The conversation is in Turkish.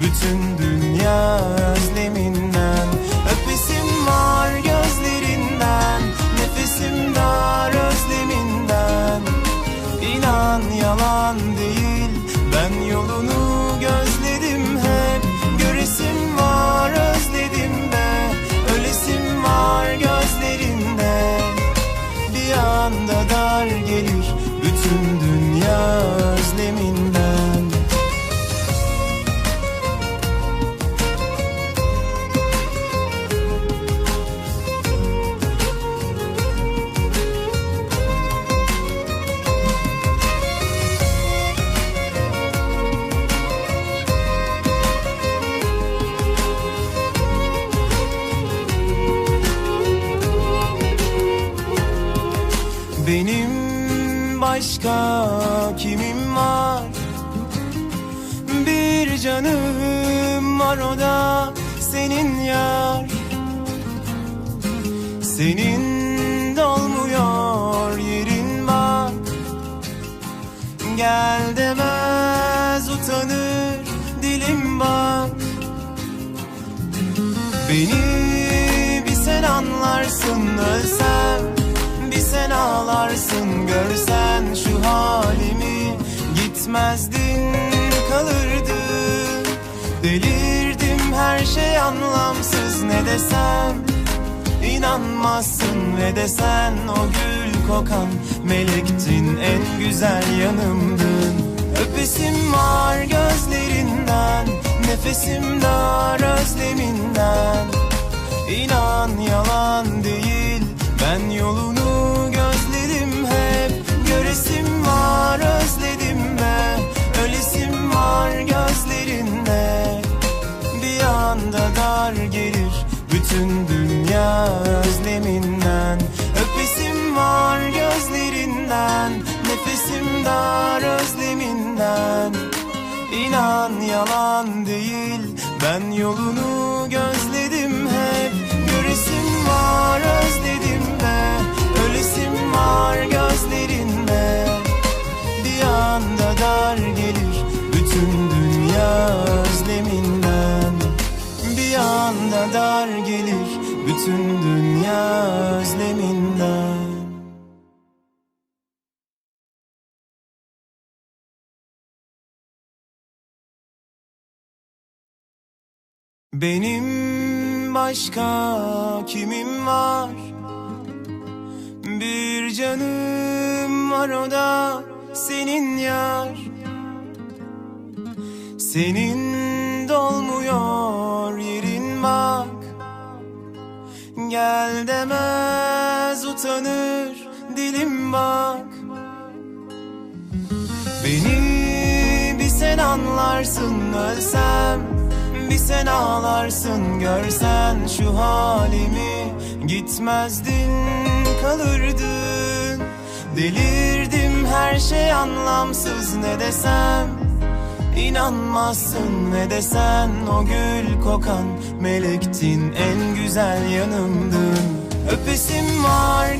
Bütün dünya özleminden Öpesim var gözlerinden Nefesim dar özleminden. İnan yalan değil Ben yolunu başka kimim var? Bir canım var o da senin yar. Senin dolmuyor yerin bak. Gel demez utanır dilim bak. Beni bir sen anlarsın ölsem ağlarsın görsen şu halimi. Gitmezdin kalırdın. Delirdim her şey anlamsız. Ne desem İnanmazsın. Ve desen o gül kokan Melektin en güzel yanımdın. Öpesim var gözlerinden Nefesim dar özleminden. İnan yalan değil Ben yolunu Bütün dünya özleminden. Öpesim var gözlerinden Nefesim dar özleminden. İnan yalan değil Ben yolunu gözledim hep dar gelir Bütün dünya özleminden Benim başka kimim var? Bir canım var o da senin yar. Senin Gel demez utanır dilim bak. Beni bir sen anlarsın ölsem Bir sen ağlarsın görsen şu halimi. Gitmezdin kalırdın. Delirdim her şey anlamsız ne desem İnanmazsın ne desen o gül kokan Melektin en güzel yanımdın Öpesim var